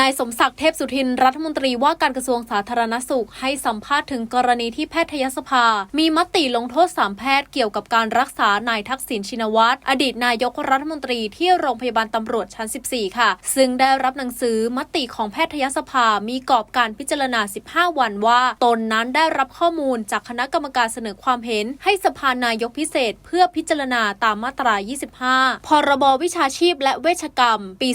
นายสมศักดิ์เทพสุทินรัฐมนตรีว่าการกระทรวงสาธารณสุข ให้สัมภาษณ์ถึงกรณีที่แพทยสภา มีมติลงโทษสามแพทย์เกี่ยวกับการรักษานายทักษิณชินวัตรอดีตนายกรัฐมนตรีที่โรงพยาบาลตำรวจชั้น 14 ค่ะ ซึ่งได้รับหนังสือมติของแพทยสภามีกรอบการพิจารณา 15 วันว่า ตนนั้นได้รับข้อมูลจากคณะกรรมการเสนอความเห็น ให้สภานายกพิเศษ เพื่อพิจารณาตามมาตรา 25 พรบวิชาชีพและเวชกรรม ปี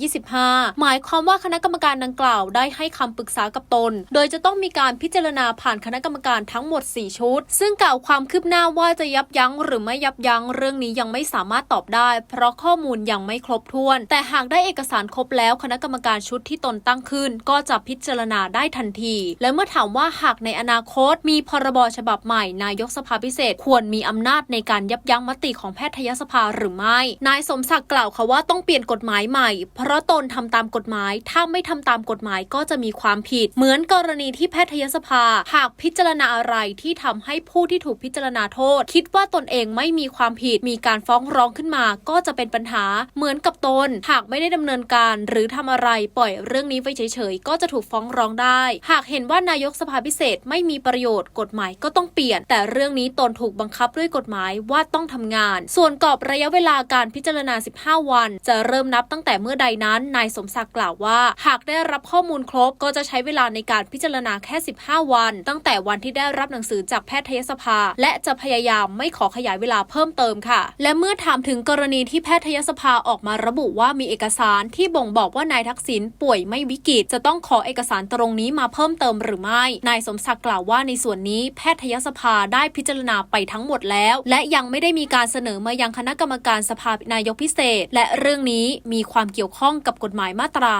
2525 หมายความว่าคณะกรรมการดังกล่าวได้ให้คำปรึกษากับตน โดยจะต้องมีการพิจารณาผ่านคณะกรรมการทั้งหมด 4 ชุด ซึ่งกล่าวความคืบหน้าว่าจะยับยั้งหรือไม่ยับยั้งเรื่องนี้ยังไม่สามารถตอบได้ เพราะข้อมูลยังไม่ครบถ้วน แต่หากได้เอกสารครบแล้วคณะกรรมการชุดที่ตนตั้งขึ้น ก็จะพิจารณาได้ทันที และเมื่อถามว่าหากในอนาคต มีพรบฉบับใหม่ นายกสภาพิเศษ ควรมีอำนาจในการยับยั้งมติของแพทยสภาหรือไม่ นายสมศักดิ์กล่าวค่ะว่าต้องเปลี่ยนกฎหมายใหม่ เพราะตนทำตามกฎหมายถ้าไม่ทำตามกฎหมายก็จะมีความผิด เหมือนกรณีที่แพทยสภา หากพิจารณาอะไรที่ทำให้ผู้ที่ถูกพิจารณาโทษ คิดว่าตนเองไม่มีความผิด มีการฟ้องร้องขึ้นมา ก็จะเป็นปัญหา เหมือนกับตน หากไม่ได้ดำเนินการ หรือทำอะไรปล่อยเรื่องนี้ไว้เฉยๆ ก็จะถูกฟ้องร้องได้ หากเห็นว่านายกสภาพิเศษไม่มีประโยชน์ กฎหมายก็ต้องเปลี่ยน แต่เรื่องนี้ตนถูกบังคับด้วยกฎหมายว่าต้องทำงาน ส่วนกรอบระยะเวลาการพิจารณา 15 วัน จะเริ่มนับตั้งแต่เมื่อใดนั้นนายสมศักดิ์กล่าวล่าวว่า หากได้รับข้อมูลครบก็จะใช้เวลาในการพิจารณาแค่ 15 วัน ตั้งแต่วันที่ได้รับหนังสือจากแพทยสภา และจะพยายามไม่ขอขยายเวลาเพิ่มเติมค่ะ และเมื่อถามถึงกรณีที่แพทยสภาออกมาระบุว่ามีเอกสารที่บ่งบอกว่านายทักษิณป่วยไม่วิกฤตจะต้องขอเอกสารตรงนี้มาเพิ่มเติมหรือไม่ นายสมศักดิ์กล่าวว่าในส่วนนี้แพทยสภาได้พิจารณาไปทั้งหมดแล้ว และยังไม่ได้มีการเสนอมายังคณะกรรมการสภานายกพิเศษ และเรื่องนี้มีความเกี่ยวข้องกับกฎหมายมาตรา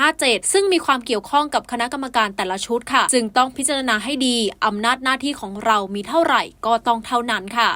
157 ซึ่งมีความเกี่ยวข้องกับคณะกรรมการแต่ละชุดค่ะ จึงต้องพิจารณาให้ดีอำนาจหน้าที่ของเรามีเท่าไหร่ก็ต้องเท่านั้นค่ะ